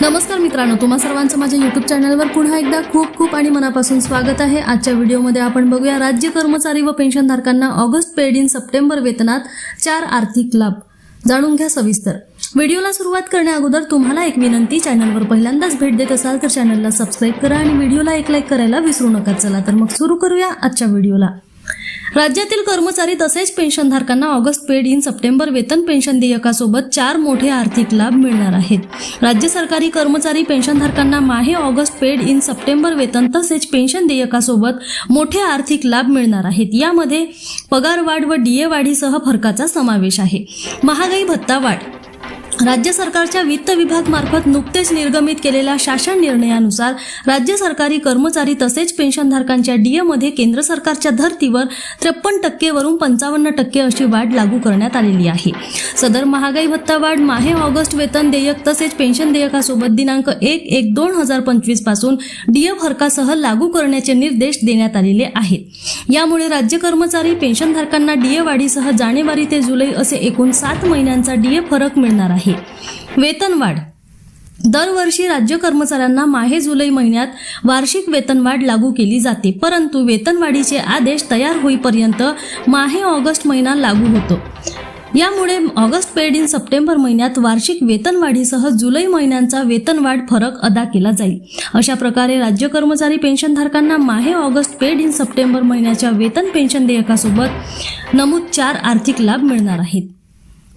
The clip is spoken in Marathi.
नमस्कार मित्रांनो तुम्हा सर्वांचं माझ्या युट्यूब चॅनलवर पुन्हा एकदा खूप खूप आणि मनापासून स्वागत आहे. आजच्या व्हिडिओमध्ये आपण बघूया राज्य कर्मचारी व पेन्शनधारकांना ऑगस्ट पेड इन सप्टेंबर वेतनात चार आर्थिक लाभ. जाणून घ्या सविस्तर. व्हिडिओला सुरुवात करण्याअगोदर तुम्हाला एक विनंती चॅनलवर पहिल्यांदाच भेट देत असाल तर चॅनलला सबस्क्राईब करा आणि व्हिडिओला एक लाईक करायला विसरू नका. चला तर मग सुरू करूया आजच्या व्हिडिओला. राज्यातील कर्मचारी तसेच पेन्शनधारकांना ऑगस्ट पेड इन सप्टेंबर वेतन पेन्शन देयकासोबत चार मोठे आर्थिक लाभ मिळणार आहेत. राज्य सरकारी कर्मचारी पेन्शनधारकांना माहे ऑगस्ट पेड इन सप्टेंबर वेतन तसेच पेन्शन देयकासोबत मोठे आर्थिक लाभ मिळणार आहेत. यामध्ये पगार वाढ व डीए वाढीसह फरकाचा समावेश आहे. महागाई भत्ता वाढ राज्य सरकारच्या वित्त विभाग मार्फत नुकतेच निर्गमित केलेल्या शासन निर्णयानुसार राज्य सरकारी कर्मचारी तसेच पेन्शनधारकांच्या डीएमध्ये केंद्र सरकारच्या धर्तीवर त्रेपन्न टक्केवरून पंचावन्न टक्के अशी वाढ लागू करण्यात आलेली आहे. सदर महागाई भत्ता वाढ माहे ऑगस्ट वेतन देयक तसेच पेन्शन देयकासोबत दिनांक एक एक दोन हजार पंचवीसपासून डीए फरकासह लागू करण्याचे निर्देश देण्यात आलेले आहेत. यामुळे राज्य कर्मचारी पेन्शनधारकांना डीए वाढीसह जानेवारी ते जुलै असे एकूण सात महिन्यांचा डीए फरक मिळणार आहे. आहे. वेतनवाढ दरवर्षी राज्य कर्मचाऱ्यांना माहे जुलै महिन्यात वार्षिक वेतनवाढ लागू केली जाते परंतु वेतनवाढीचे आदेश तयार होईपर्यंत माहे ऑगस्ट महिना लागू होतो. यामुळे ऑगस्ट पेड इन सप्टेंबर महिन्यात वार्षिक वेतनवाढीसह जुलै महिन्यांचा वेतनवाढ फरक अदा केला जाईल. अशा प्रकारे राज्य कर्मचारी पेन्शनधारकांना माहे ऑगस्ट पेड इन सप्टेंबर महिन्याच्या वेतन पेन्शन देयकासोबत नमूद चार आर्थिक लाभ मिळणार आहेत.